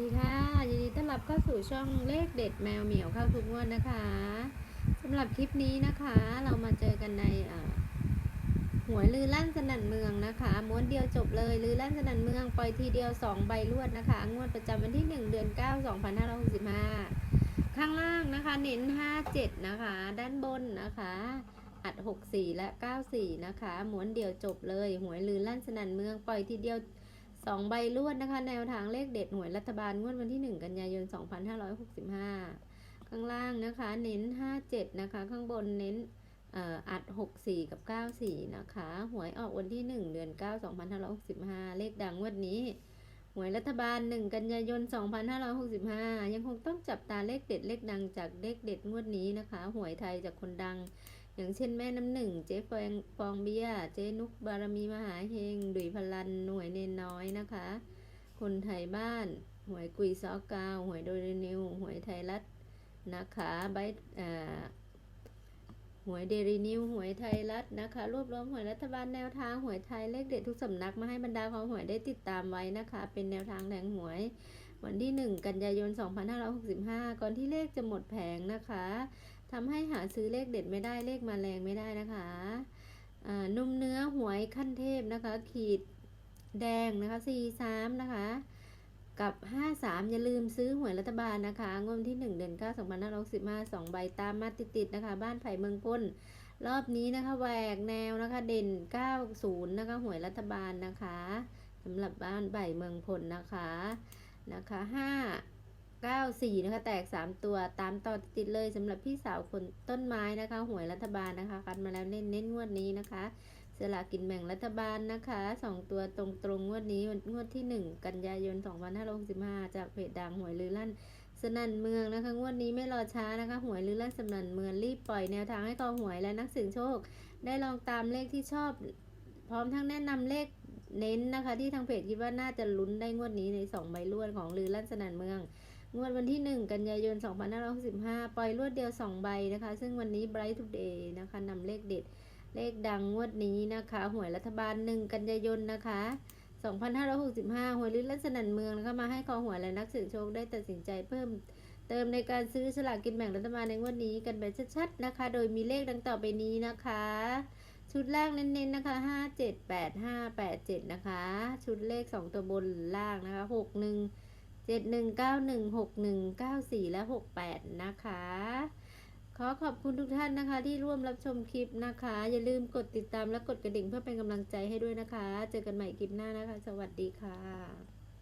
ดีค่ะยินดีต้อนรับเข้าสู่ช่องเลขเด็ดแมวเหมียวเข้าทุกงวดนะคะสำหรับคลิปนี้นะคะ เรามาเจอกันในหวยลือลั่นสนั่นเมืองนะคะม้วนเดียวจบเลยลือลั่นสนั่นเมืองปล่อยทีเดียว 2 ใบรวดนะคะ งวดประจำวันที่ 1 เดือน 9 2565 ข้างล่างนะคะ เน้น 57 นะคะ ด้านบนนะคะ อัด 64 และ 94 นะคะม้วนเดียวจบเลยหวยลือลั่นสนั่นเมืองปล่อยทีเดียว สองใบลวดนะคะ แนวทางเลขเด็ดหน่วยรัฐบาลงวดวันที่ 1 กันยายน 2565 ข้างล่างนะคะ เน้น 57 นะคะ ข้างบนเน้นอัด 64 กับ 94 นะคะ หวยออกวันที่ 1 เดือน 9 2565 เลขดังงวดนี้ หวยรัฐบาล 1 กันยายน 2565 ยังคงต้องจับตาเลขเด็ดเลขดังจากเลขเด็ดงวดนี้นะคะ หวยไทยจากคนดัง อย่างเช่นแม่น้ำหนึ่ง เจ๊ฟองฟองเบียเจ๊นุกบารมีมหาเฮงดุยพลันหน่วยเนนน้อยนะคะ คนไทยบ้าน หวยกุยซอกาว หวยโดเรนิว หวยไทยรัฐนะคะใบหวยเดรินิวหวยไทยรัฐนะคะ รวบรวมหวยรัฐบาลแนวทางหวยไทยเลขเด็ดทุกสำนักมาให้บรรดาของหวยได้ติดตามไว้นะคะ เป็นแนวทางแทงหวย วันที่ 1 กันยายน 2565 ก่อนที่เลขจะหมดแผงนะคะ ทำให้หาซื้อเลขเด็ดไม่ได้เลขมาแรงไม่ได้นะคะนุ่มเนื้อหวยขั้นเทพนะคะ ขีดแดงนะคะ43นะคะ กับ 53 อย่าลืมซื้อหวยรัฐบาลนะคะ งวดวันที่ 1 เดือน9 2565 2 ใบตามมาติดๆนะคะ บ้านไผ่เมืองพ้นรอบนี้นะคะแหวกแนวนะคะ เด่น 90 นะคะ หวยรัฐบาลนะคะสำหรับบ้านไผ่เมืองพลนะคะนะคะ 5 94 นะคะ แตก 3 ตัวตามต่อติดเลยสำหรับพี่สาวคนต้นไม้นะคะ หวยรัฐบาลนะคะกันมาแล้วเน้นเน้นงวดนี้นะคะสลากกินแบ่งรัฐบาลนะคะ 2 ตัวตรงๆงงวดนี้งวดที่ 1 กันยายน 2565 จากเพจดังหวยลือลั่นสนันเมืองนะคะ งวดนี้ไม่รอช้านะคะ หวยลือลั่นสนันเมืองรีบปล่อยแนวทางให้กองหวยและนักเสี่ยงโชค ได้ลองตามเลขที่ชอบ พร้อมทั้งแนะนำเลขเน้นนะคะ ที่ทางเพจคิดว่าน่าจะลุ้นได้งวดนี้ใน 2 ใบล้วนของลือลั่นสนันเมือง งวดวันที่ 1 กันยายน 2565 ปล่อยรวดเดียว 2 ใบนะคะ ซึ่งวันนี้ Bright Today นะคะนำเลขเด็ด เลขดังงวดนี้นะคะ หวยรัฐบาล 1 กันยายนนะคะ 2565 หวยลิ้นลัสนันเมืองนะคะมาให้คอหวยและนักเสี่ยงโชคได้ตัดสินใจเพิ่ม เติมในการซื้อสลากกินแบ่งรัฐบาลในงวดนี้กันแบบชัดๆนะคะ โดยมีเลขดังต่อไปนี้นะคะ ชุดแรกเน้นๆนะคะ 5 7 8 5 8 7 นะคะ ชุดเลข 2 ตัวบนล่างนะคะ 6 1 เจ็ดหนึ่งเก้าหนึ่งหกหนึ่งเก้าสี่และหกแปดนะคะ ขอขอบคุณทุกท่านนะคะ ที่ร่วมรับชมคลิปนะคะ อย่าลืมกดติดตามและกดกระดิ่งเพื่อเป็นกำลังใจให้ด้วยนะคะ เจอกันใหม่คลิปหน้านะคะ สวัสดีค่ะ